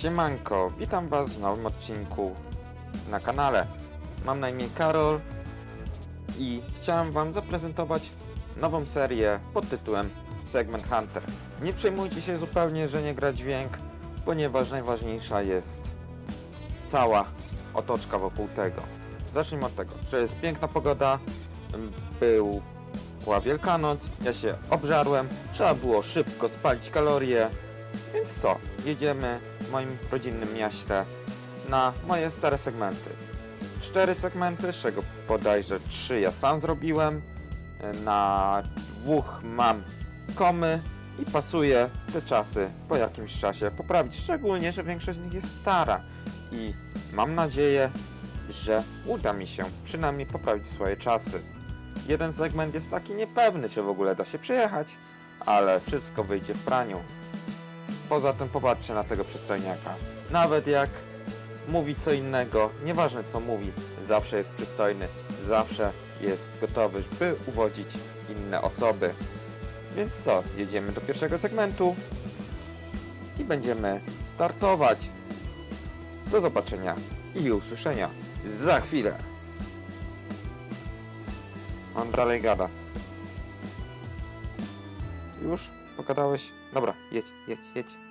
Siemanko, witam Was w nowym odcinku na kanale. Mam na imię Karol i chciałem Wam zaprezentować nową serię pod tytułem Segment Hunter. Nie przejmujcie się zupełnie, że nie gra dźwięk, ponieważ najważniejsza jest cała otoczka wokół tego. Zacznijmy od tego, że jest piękna pogoda, był, była Wielkanoc, ja się obżarłem, trzeba było szybko spalić kalorie, więc co, jedziemy w moim rodzinnym mieście na moje stare segmenty. Cztery segmenty, z czego bodajże trzy ja sam zrobiłem. Na dwóch mam komy i pasuje te czasy po jakimś czasie poprawić. Szczególnie, że większość z nich jest stara i mam nadzieję, że uda mi się przynajmniej poprawić swoje czasy. Jeden segment jest taki niepewny, czy w ogóle da się przejechać, ale wszystko wyjdzie w praniu. Poza tym popatrzcie na tego przystojniaka. Nawet jak mówi co innego, nieważne co mówi, zawsze jest przystojny, zawsze jest gotowy, by uwodzić inne osoby. Więc co, jedziemy do pierwszego segmentu i będziemy startować. Do zobaczenia i usłyszenia za chwilę. On dalej gada. Już? Pogadałeś? Dobra, jedź, jedź, jedź.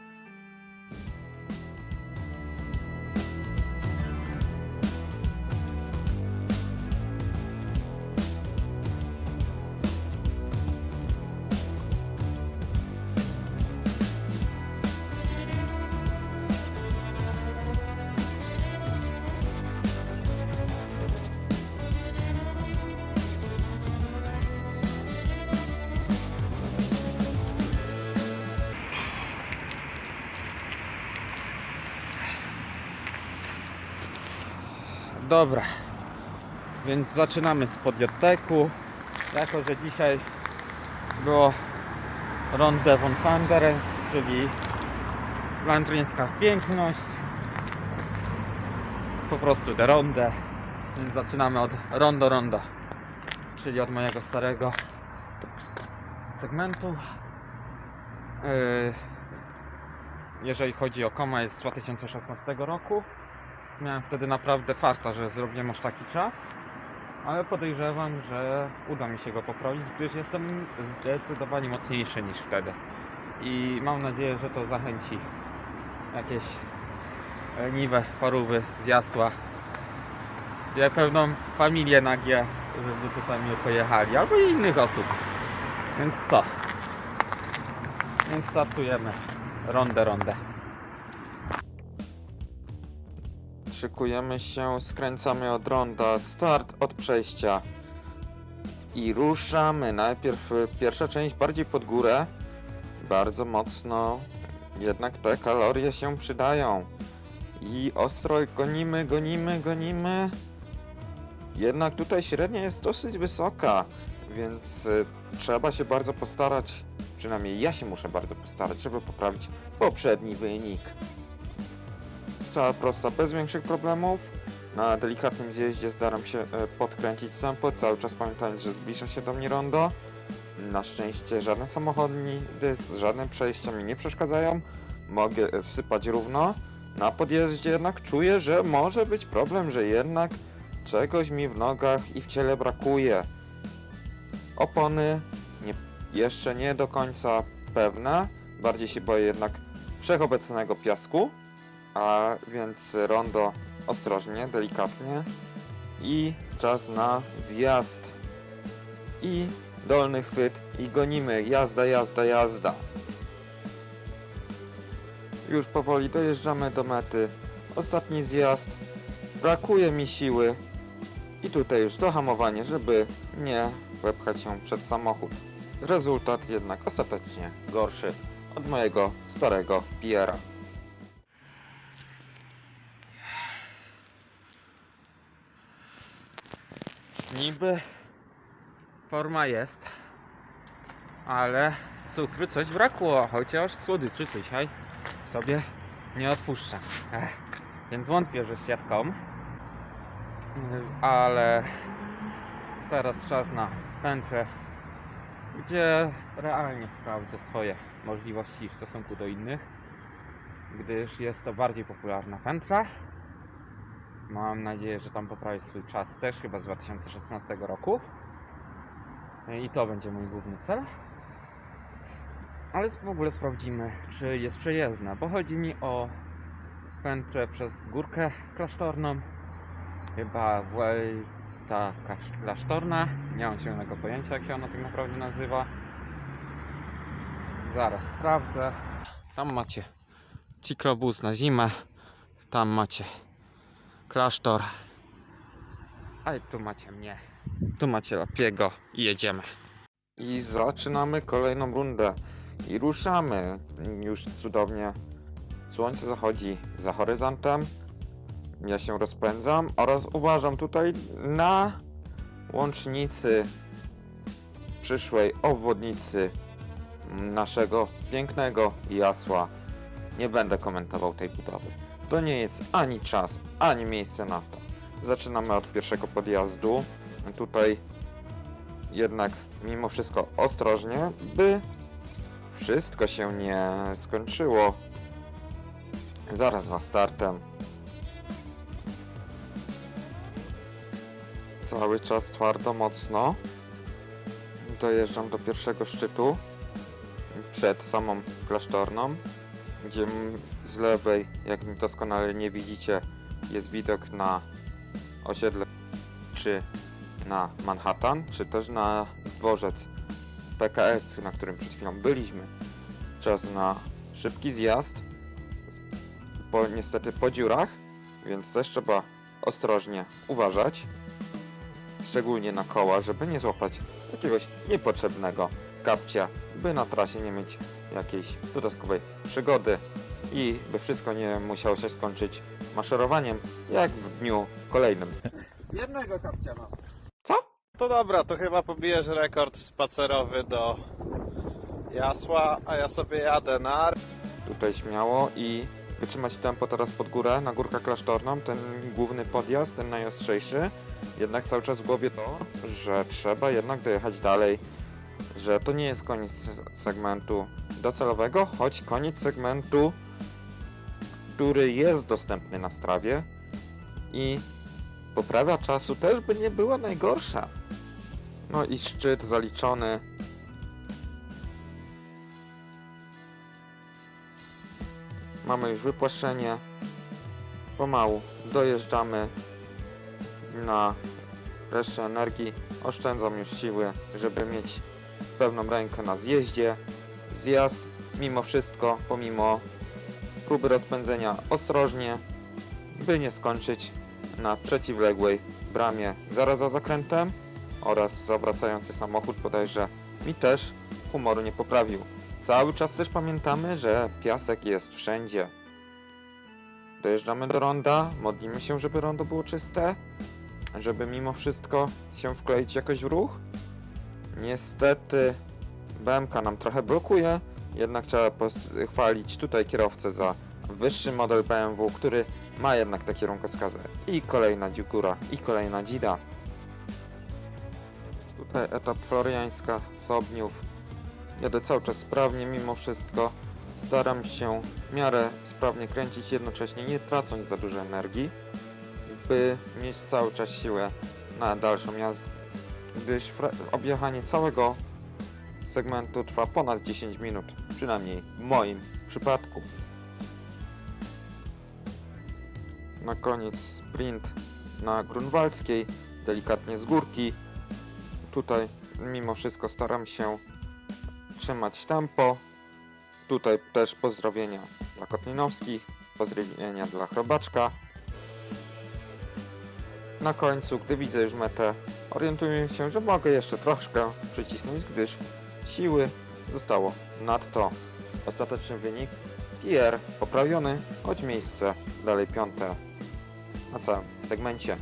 Dobra, więc zaczynamy z podjoteku. Jako, że dzisiaj było Ronde von Thunderens, czyli flandryńska piękność. Po prostu de ronde. Więc zaczynamy od rondo rondo, czyli od mojego starego segmentu. Yy, jeżeli chodzi o koma, jest z 2016 roku. Miałem wtedy naprawdę farta, że zrobiłem aż taki czas, ale podejrzewam, że uda mi się go poprawić, gdyż jestem zdecydowanie mocniejszy niż wtedy. I mam nadzieję, że to zachęci jakieś leniwe parówy z jasła, gdzie pewną familię na G, żeby tutaj mnie pojechali, albo i innych osób. Więc co? Więc startujemy rondę, rondę. Szykujemy się, skręcamy od ronda, start od przejścia i ruszamy. Najpierw y, pierwsza część bardziej pod górę, bardzo mocno, jednak te kalorie się przydają. I ostro gonimy, gonimy, gonimy. Jednak tutaj średnia jest dosyć wysoka, więc y, trzeba się bardzo postarać, przynajmniej ja się muszę bardzo postarać, żeby poprawić poprzedni wynik cała prosta, bez większych problemów. Na delikatnym zjeździe staram się e, podkręcić tempo, cały czas pamiętając, że zbliża się do mnie rondo. Na szczęście żadne samochody, żadne przejścia mi nie przeszkadzają. Mogę e, wsypać równo. Na podjeździe jednak czuję, że może być problem, że jednak czegoś mi w nogach i w ciele brakuje. Opony nie, jeszcze nie do końca pewne. Bardziej się boję jednak wszechobecnego piasku. A więc rondo ostrożnie, delikatnie. I czas na zjazd. I dolny chwyt i gonimy. Jazda, jazda, jazda. Już powoli dojeżdżamy do mety. Ostatni zjazd. Brakuje mi siły. I tutaj już dohamowanie, żeby nie wepchać się przed samochód. Rezultat jednak ostatecznie gorszy od mojego starego Piera. Niby forma jest, ale cukru coś brakło, chociaż słodyczy dzisiaj sobie nie odpuszczam. Ech, więc wątpię, że z siatką. Ale teraz czas na pętlę, gdzie realnie sprawdzę swoje możliwości w stosunku do innych. gdyż jest to bardziej popularna pętla. Mam nadzieję, że tam poprawi swój czas też chyba z 2016 roku. I to będzie mój główny cel. Ale w ogóle sprawdzimy, czy jest przejezdna, bo chodzi mi o pętlę przez górkę klasztorną. Chyba Vuelta Klasztorna. Nie mam zielonego pojęcia, jak się ona tak naprawdę nazywa. Zaraz sprawdzę. Tam macie cyklobus na zimę. Tam macie klasztor. A tu macie mnie. Tu macie Lapiego i jedziemy. I zaczynamy kolejną rundę. I ruszamy. Już cudownie. Słońce zachodzi za horyzontem. Ja się rozpędzam oraz uważam tutaj na łącznicy przyszłej obwodnicy naszego pięknego jasła. Nie będę komentował tej budowy. To nie jest ani czas, ani miejsce na to. Zaczynamy od pierwszego podjazdu. Tutaj jednak mimo wszystko ostrożnie, by wszystko się nie skończyło zaraz za startem. Cały czas twardo, mocno. Dojeżdżam do pierwszego szczytu przed samą klasztorną, gdzie z lewej, jak doskonale nie widzicie, jest widok na osiedle czy na Manhattan, czy też na dworzec PKS, na którym przed chwilą byliśmy. Czas na szybki zjazd, po, niestety po dziurach, więc też trzeba ostrożnie uważać, szczególnie na koła, żeby nie złapać jakiegoś niepotrzebnego kapcia, by na trasie nie mieć jakiejś dodatkowej przygody i by wszystko nie musiało się skończyć maszerowaniem, jak w dniu kolejnym. Jednego kapcia mam. Co? To dobra, to chyba pobijesz rekord spacerowy do Jasła, a ja sobie jadę na... tutaj śmiało i wytrzymać tempo teraz pod górę, na górkę klasztorną, ten główny podjazd, ten najostrzejszy. Jednak cały czas w głowie to, że trzeba jednak dojechać dalej, że to nie jest koniec segmentu docelowego, choć koniec segmentu, który jest dostępny na strawie i poprawa czasu też by nie była najgorsza. No i szczyt zaliczony. Mamy już wypłaszczenie. Pomału dojeżdżamy na resztę energii. Oszczędzam już siły, żeby mieć pewną rękę na zjeździe. Zjazd mimo wszystko, pomimo próby rozpędzenia ostrożnie, by nie skończyć na przeciwległej bramie zaraz za zakrętem oraz zawracający samochód bodajże mi też humoru nie poprawił. Cały czas też pamiętamy, że piasek jest wszędzie. Dojeżdżamy do ronda, modlimy się, żeby rondo było czyste, żeby mimo wszystko się wkleić jakoś w ruch. Niestety BMK nam trochę blokuje, jednak trzeba pochwalić tutaj kierowcę za wyższy model BMW, który ma jednak te kierunkowskazy. I kolejna dziura, i kolejna dzida. Tutaj etap Floriańska, Sobniów, Jadę cały czas sprawnie mimo wszystko. Staram się w miarę sprawnie kręcić, jednocześnie nie tracąc za dużo energii, by mieć cały czas siłę na dalszą jazdę. Gdyż objechanie całego segmentu trwa ponad 10 minut, przynajmniej w moim przypadku. Na koniec sprint na Grunwaldzkiej, delikatnie z górki. Tutaj mimo wszystko staram się trzymać tempo. Tutaj też pozdrowienia dla Kotlinowskich, pozdrowienia dla Chrobaczka. Na końcu, gdy widzę już metę, orientuję się, że mogę jeszcze troszkę przycisnąć, gdyż siły zostało nadto. Ostateczny wynik Pierre poprawiony, choć miejsce dalej piąte na całym segmencie.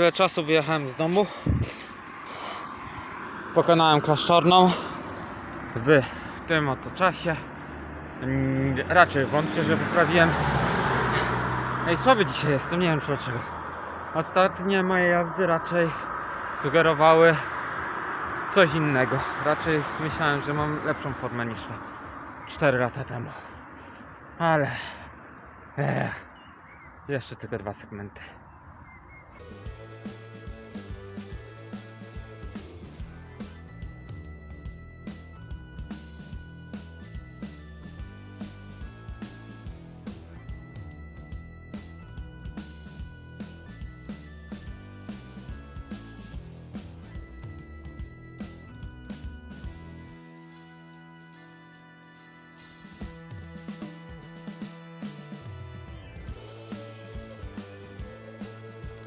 Tyle czasu wyjechałem z domu. Pokonałem klasztorną w tym oto czasie. Mm, Raczej wątpię, że wyprawiłem. Ej, słaby dzisiaj jestem, nie wiem dlaczego. Ostatnie moje jazdy raczej sugerowały coś innego. Raczej myślałem, że mam lepszą formę niż 4 lata temu. Ale. Ech, jeszcze tylko dwa segmenty.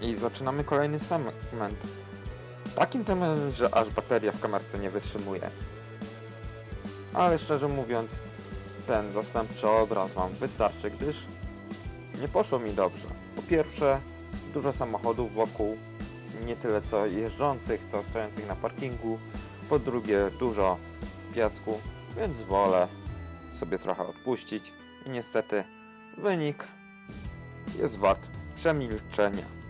I zaczynamy kolejny segment. Takim temem, że aż bateria w kamerce nie wytrzymuje. Ale szczerze mówiąc, ten zastępczy obraz mam wystarczy, gdyż nie poszło mi dobrze. Po pierwsze, dużo samochodów wokół, nie tyle co jeżdżących, co stojących na parkingu. Po drugie, dużo piasku, więc wolę sobie trochę odpuścić i niestety wynik jest wart przemilczenia.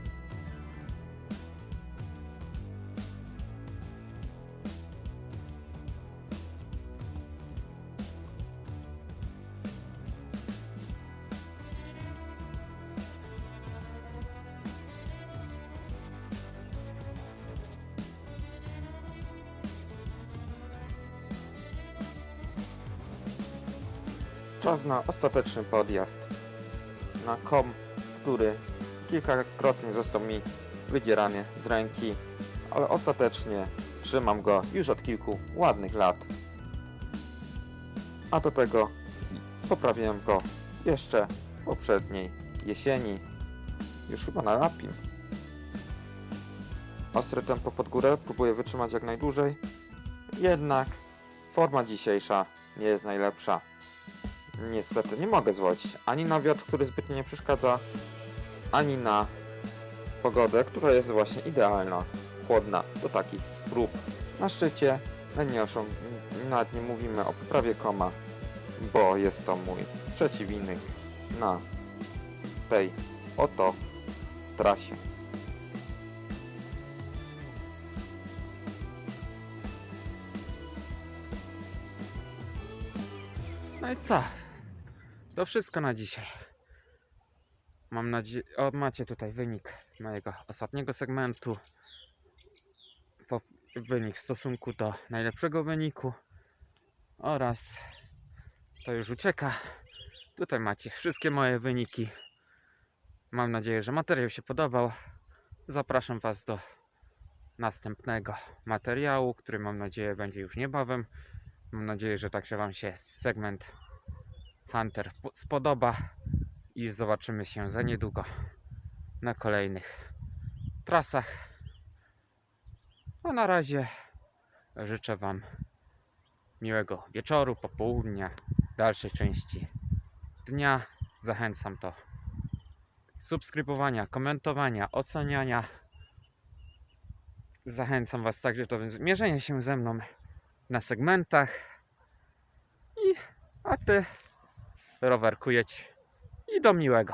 Czas na ostateczny podjazd. Na kom, który kilkakrotnie został mi wydzierany z ręki, ale ostatecznie trzymam go już od kilku ładnych lat. A do tego poprawiłem go jeszcze poprzedniej jesieni, już chyba na lapim. Ostre tempo pod górę próbuję wytrzymać jak najdłużej, jednak forma dzisiejsza nie jest najlepsza. Niestety nie mogę zwolić ani na wiatr, który zbytnio nie przeszkadza, ani na pogodę, która jest właśnie idealna, chłodna do takich prób. Na szczycie nawet nie, nawet nie mówimy o poprawie koma, bo jest to mój przeciwnik na tej oto trasie. No i co? To wszystko na dzisiaj. Mam nadzieję. Macie tutaj wynik mojego ostatniego segmentu. Po, wynik w stosunku do najlepszego wyniku. Oraz to już ucieka. Tutaj macie wszystkie moje wyniki. Mam nadzieję, że materiał się podobał. Zapraszam Was do następnego materiału, który mam nadzieję będzie już niebawem. Mam nadzieję, że także Wam się segment Hunter po- spodoba i zobaczymy się za niedługo na kolejnych trasach. A na razie życzę Wam miłego wieczoru, popołudnia, dalszej części dnia. Zachęcam do subskrybowania, komentowania, oceniania. Zachęcam Was także do zmierzenia się ze mną na segmentach. I a Ty rowerkujeć i do miłego.